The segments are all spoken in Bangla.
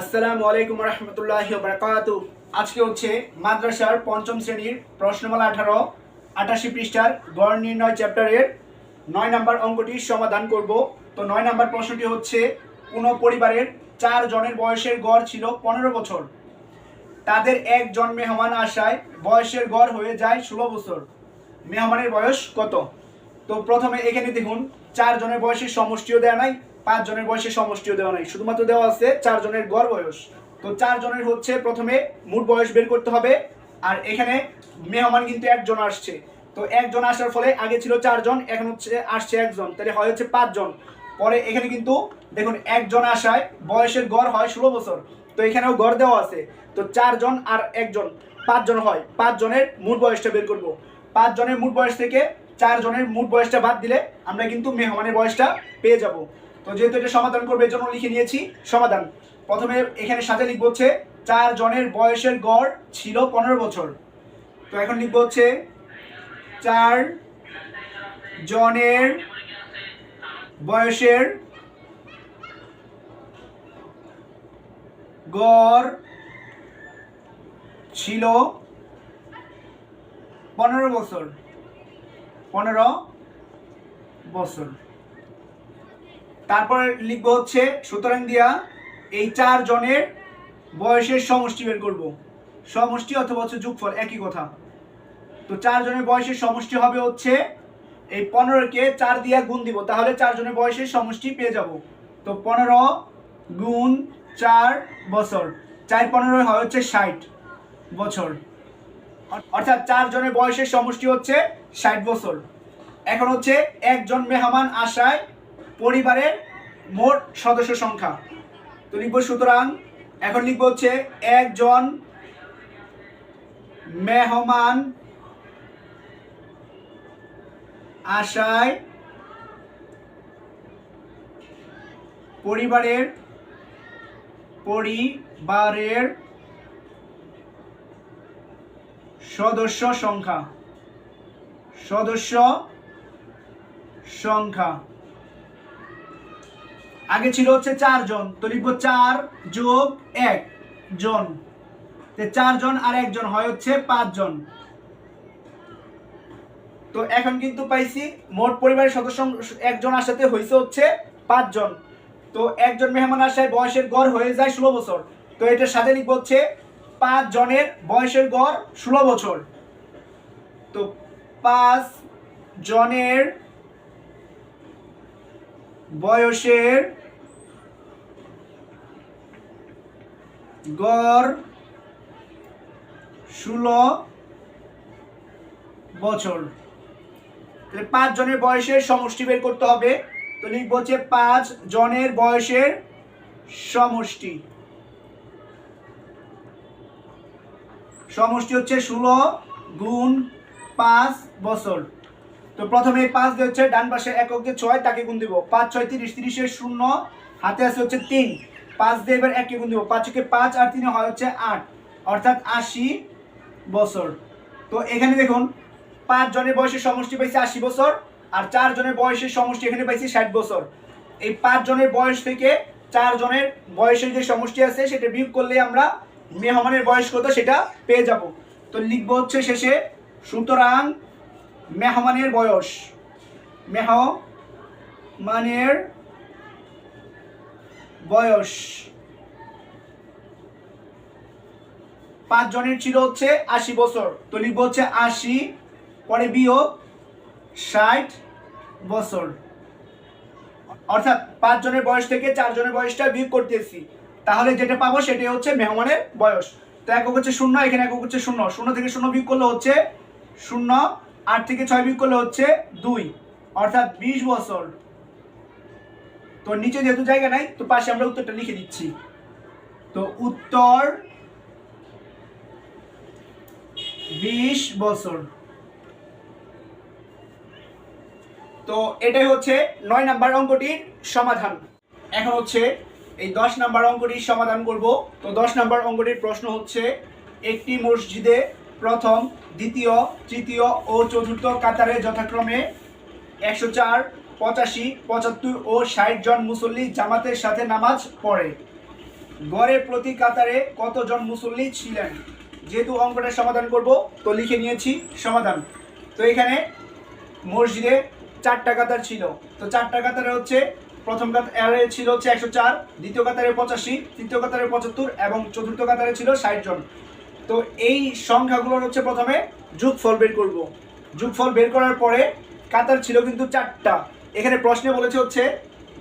আসসালামু আলাইকুম রহমতুল্লাহ বারকাত আজকে হচ্ছে মাদ্রাসার পঞ্চম শ্রেণির প্রশ্নমালা আঠারো, আটাশি পৃষ্ঠার গড় নির্ণয় চ্যাপ্টারের নয় নম্বর অঙ্কটির সমাধান করব। তো নয় নম্বর প্রশ্নটি হচ্ছে, কোনো পরিবারের চার জনের বয়সের গড় ছিল পনেরো বছর। তাদের একজন মেহমান আসায় বয়সের গড় হয়ে যায় ষোলো বছর। মেহমানের বয়স কত? তো প্রথমে এখানে দেখুন, চার জনের বয়সের সমষ্টিও দেওয়া নাই পাঁচ জনের বয়সের সমষ্টিও দেওয়া নাই। শুধুমাত্র দেওয়া আছে চার জনের গড় বয়স। তো চার জনের হচ্ছে প্রথমে মোট বয়স বের করতে হবে, আর এখানে মেহমান কিন্তু একজন আসছে। তো একজন আসার ফলে আগে ছিল চারজন, এখন হচ্ছে আসছে একজন, তাহলে হয় হচ্ছে পাঁচজন। পরে এখানে কিন্তু দেখুন, একজন আসায় বয়সের গড় হয় ষোলো বছর। তো এখানেও গড় দেওয়া আছে। তো চারজন আর একজন, পাঁচজন হয়। পাঁচজনের মোট বয়সটা বের করব। পাঁচ জনের মোট বয়স থেকে চারজনের মোট বয়সটা বাদ দিলে আমরা কিন্তু মেহমানের বয়সটা পেয়ে যাব। তো যেহেতু এটা সমাধান করবে এর জন্য লিখে নিয়েছি সমাধান। প্রথমে এখানে সাথে লিখব হচ্ছে, চার জনের বয়সের গড় ছিল পনেরো বছর। তো এখন লিখব হচ্ছে, চার জনের বয়সের গড় ছিল পনেরো বছর। পনেরো বছর। তারপর লিখব হচ্ছে, সুতরাং দিয়া এই চার জনের বয়সের সমষ্টি বের করব। সমষ্টি অথবা হচ্ছে যোগফল, একই কথা। তো চার জনের বয়সের সমষ্টি হবে হচ্ছে, এই পনেরোকে চার দিয়া গুণ দিব, তাহলে চার জনের বয়সের সমষ্টি পেয়ে যাব। তো পনেরো গুণ চার বছর, চার পনেরো হয় হচ্ছে ষাট বছর। অর্থাৎ চার জনের বয়সের সমষ্টি হচ্ছে ষাট বছর। এখন হচ্ছে একজন মেহমান আসায় পরিবারের মোট সদস্য সংখ্যা। তো লিখব সুতরাং, এখন লিখব হচ্ছে একজন মেহমান আশায় পরিবারের পরিবারের সদস্য সংখ্যা। সদস্য সংখ্যা। আগে ছিল হচ্ছে চারজন তো লিখব চার যোগ এক জন। চারজন আর একজন হয় হচ্ছে পাঁচজন তো এখন কিন্তু পাইছি মোট পরিবারের সদস্য একজন আসাতে হয়েছে হচ্ছে পাঁচজন তো একজন মেহমান আসায় বয়সের গড় হয়ে যায় ষোলো বছর। তো এটার সাথে লিখব হচ্ছে পাঁচ জনের বয়সের গড় ষোলো বছর। তো পাঁচ জনের বয়সের গড় ষোলো বছর। তাহলে পাঁচ জনের বয়সের সমষ্টি বের করতে হবে। তো লিখব হচ্ছে পাঁচ জনের বয়সের সমষ্টি। সমষ্টি হচ্ছে ষোলো গুণ পাঁচ বছর। তো প্রথমে পাঁচ দিয়ে হচ্ছে ডান পাশে একক ছয়, তাকে গুণ দিব। পাঁচ, ছয়, তিরিশ তিরিশের শূন্য, হাতে আছে হচ্ছে তিন। পাঁচ দিয়ে এবার একে গুণ দিব। পাঁচকে পাঁচ আর তিনে হয় হচ্ছে আট। অর্থাৎ আশি বছর। তো এখানে দেখুন, পাঁচ জনের বয়সের সমষ্টি পাইছে আশি বছর, আর চার জনের বয়সের সমষ্টি এখানে পাইছি ষাট বছর। এই পাঁচ জনের বয়স থেকে চার জনের বয়সের যে সমষ্টি আছে, সেটা বিয়োগ করলে আমরা মেহমানের বয়স কত সেটা পেয়ে যাব। তো লিখব হচ্ছে শেষে, সুতরাং মেহমানের বয়স। মেহমানের বয়স পাঁচ জনের ছিল হচ্ছে আশি বছর। তো লিখব হচ্ছে আশি, পরে বিয়োগ ষাট বছর। অর্থাৎ পাঁচ জনের বয়স থেকে চার জনের বয়সটা বিয়োগ করতেছি। তাহলে যেটা পাবো সেটাই হচ্ছে মেহমানের বয়স। তো একক হচ্ছে শূন্য, এখানে একক হচ্ছে শূন্য। শূন্য থেকে শূন্য বিয়োগ করলে হচ্ছে শূন্য আট থেকে ছয় বিয়োগ করলে হচ্ছে দুই, অর্থাৎ বিশ বছর। তো নিচে যেহেতু জায়গা নাই, তো পাশে আমরা উত্তরটা লিখে দিচ্ছি। তো উত্তর বিশ বছর। তো এটাই হচ্ছে নয় নাম্বার অঙ্কটির সমাধান। এখন হচ্ছে এই দশ নাম্বার অঙ্কটির সমাধান করব। তো দশ নাম্বার অঙ্কটির প্রশ্ন হচ্ছে, একটি মসজিদে প্রথম দ্বিতীয়, তৃতীয় ও চতুর্থ কাতারে যথাক্রমে একশো চার, পঁচাশি, পঁচাত্তর ও ষাট জন মুসল্লি জামাতের সাথে নামাজ পড়ে। গড়ে প্রতি কাতারে কতজন মুসল্লি ছিলেন? যেহেতু অঙ্কটা সমাধান করব, তো লিখে নিয়েছি সমাধান। তো এখানে মসজিদে চারটা কাতার ছিল। তো চারটা কাতারে হচ্ছে প্রথম কাতারে ছিল হচ্ছে একশো চার, দ্বিতীয় কাতারে পঁচাশি, তৃতীয় কাতারে পঁচাত্তর এবং চতুর্থ কাতারে ছিল ষাট জন। তো এই সংখ্যাগুলোর হচ্ছে প্রথমে যোগফল বের করব। যোগফল বের করার পরে কাতার ছিল কিন্তু চারটা। এখানে প্রশ্নে বলেছে হচ্ছে,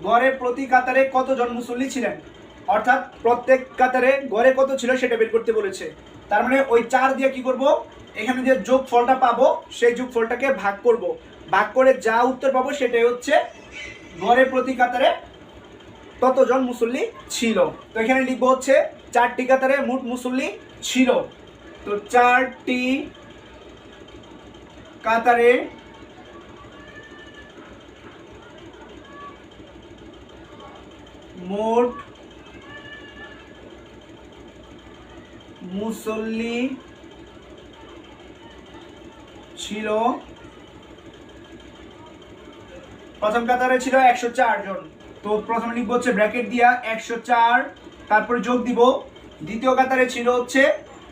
গড়ে প্রতি কাতারে কতজন মুসল্লি ছিলেন? অর্থাৎ প্রত্যেক কাতারে গড়ে কত ছিল সেটা বের করতে বলেছে। তার মানে ওই চার দিয়ে কি করব? এখানে যে যোগ ফলটা পাবো, সেই যোগ ফলটাকে ভাগ করব। ভাগ করে যা উত্তর পাবো সেটাই হচ্ছে, গড়ে প্রতি কাতারে কতজন মুসল্লি ছিল? তো এখানে লিখব হচ্ছে, চারটি কাতারে মোট মুসল্লি ছিল। তো চারটি কাতারে মোট মুসল্লি ছিল প্রথম কাতারে ছিল একশো চার জন। তো প্রথমে লিখব হচ্ছে ব্র্যাকেট দিয়া একশো চার, তারপরে যোগ দিব দ্বিতীয় কাতারে ছিল হচ্ছে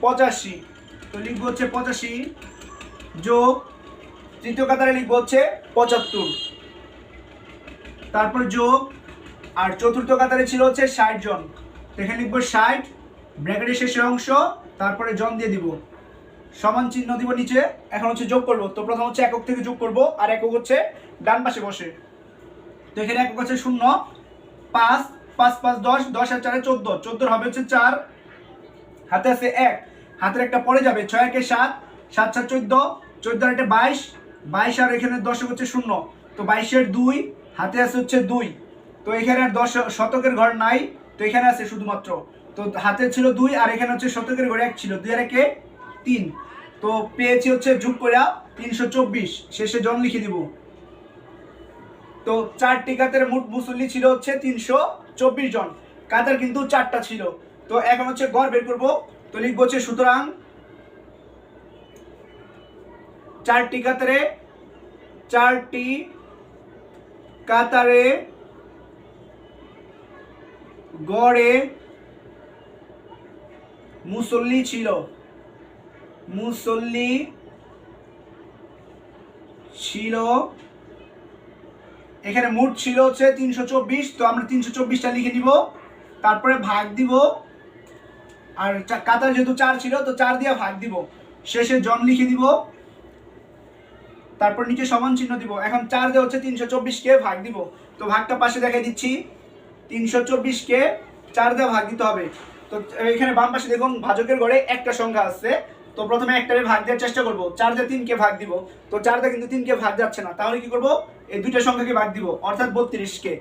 পঁচাশি। তো লিখব হচ্ছে পঁচাশি যোগ তৃতীয় কাতারে লিখব হচ্ছে পঁচাত্তর। তারপর যোগ আর চতুর্থ কাতারে ছিল হচ্ছে ষাট জন। এখানে লিখব ষাট, ব্র্যাকেটের শেষের অংশ, তারপরে জন দিয়ে দিব। সমান চিহ্ন দিব নিচে, এখন হচ্ছে যোগ করব। তো প্রথম হচ্ছে একক থেকে যোগ করব, আর একক হচ্ছে ডান পাশে বসে। তো এখানে একক হচ্ছে শূন্য, পাঁচ পাঁচ পাঁচ, দশ দশ আর চারে চোদ্দ। চোদ্দোর হবে হচ্ছে চার হাতে আছে এক, হাতের একটা পড়ে যাবে, ছয় একে সাত সাত সাত, চোদ্দ চোদ্দ আর একটা বাইশ বাইশ আর এখানে দশক হচ্ছে শূন্য, তো বাইশের দুই, হাতে আছে হচ্ছে দুই, তো এখানে দশ, শতকের ঘর নাই, তো এখানে আছে শুধুমাত্র, তো হাতে ছিল দুই আর এখানে হচ্ছে শতকের ঘরে এক ছিল, দুই আর একে তিন, তো পেয়েছি হচ্ছে যুগ করে তিনশো চব্বিশ, শেষে জন লিখে দিব। তো চারটি কাতারে মোট মুসল্লি ছিল হচ্ছে তিনশো চব্বিশ জন, কাতার কিন্তু চারটা ছিল তো এখন হচ্ছে গড় বের করব। তো লিখব হচ্ছে, সুতরাং চারটি কাতারে চারটি কাতারে গড়ে মুসল্লি ছিল। মুসল্লি ছিল। এখানে মোট ছিল হচ্ছে তিনশো চব্বিশ, তো আমরা তিনশো চব্বিশটা লিখে দিব তারপরে ভাগ দিব। আর কাতার যেহেতু চার ছিল, তো চার দিয়ে ভাগ দিব। শেষে জন লিখে দিব। তারপর নিচে সমান চিহ্ন দিব। এখন চার দিয়ে হচ্ছে তিনশো চব্বিশকে ভাগ দিব। তো ভাগটা পাশে দেখাই দিচ্ছি। তিনশো চব্বিশকে চার দিয়ে ভাগ দিতে হবে। তো এখানে বাম পাশে দেখুন, ভাজকের ঘরে একটা সংখ্যা আছে। তো প্রথমে একটারে ভাগ দেওয়ার চেষ্টা করব। চার দিয়ে তিনকে ভাগ দিব। তো চার দিয়ে কিন্তু তিনকে ভাগ যাচ্ছে না। তাহলে কি করব? এই দুইটা সংখ্যাকে ভাগ দিব, অর্থাৎ বত্রিশকে।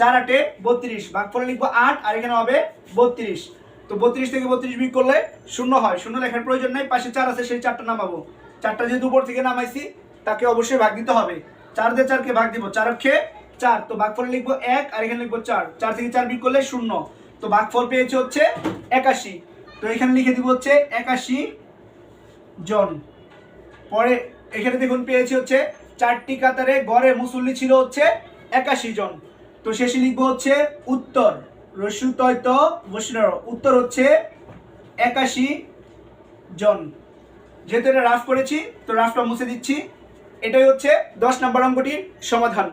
চার আটে বত্রিশ ভাগ করে লিখব আট, আর এখানে হবে বত্রিশ। তো বত্রিশ থেকে বত্রিশ বিয়োগ করলে শূন্য হয়। শূন্য লেখার প্রয়োজন নেই, পাশে চার আছে, সেই চারটা নামাবো। চারটা যেহেতু উপর থেকে নামাইছি, তাকে অবশ্যই ভাগ দিতে হবে। চার দিয়ে চারকে ভাগ দিব, চার অক্ষে চার। তো ভাগ ফলে লিখব এক, আর এখানে লিখব চার। চার থেকে চার বিয়োগ করলে শূন্য। তো ভাগ ফল পেয়েছে হচ্ছে একাশি। তো এখানে লিখে দিব হচ্ছে একাশি জন। পরে এখানে দেখুন পেয়েছি হচ্ছে চারটি কাতারে গড়ে মুসল্লি ছিল হচ্ছে একাশি জন। তো শেষে লিখব হচ্ছে উত্তর। রসু তৈত বসিনার উত্তর হচ্ছে একাশি জন। যেহেতু এটা রাফ করেছি, তো রাফটা মুছে দিচ্ছি। এটাই হচ্ছে দশ নম্বর অঙ্কটির সমাধান।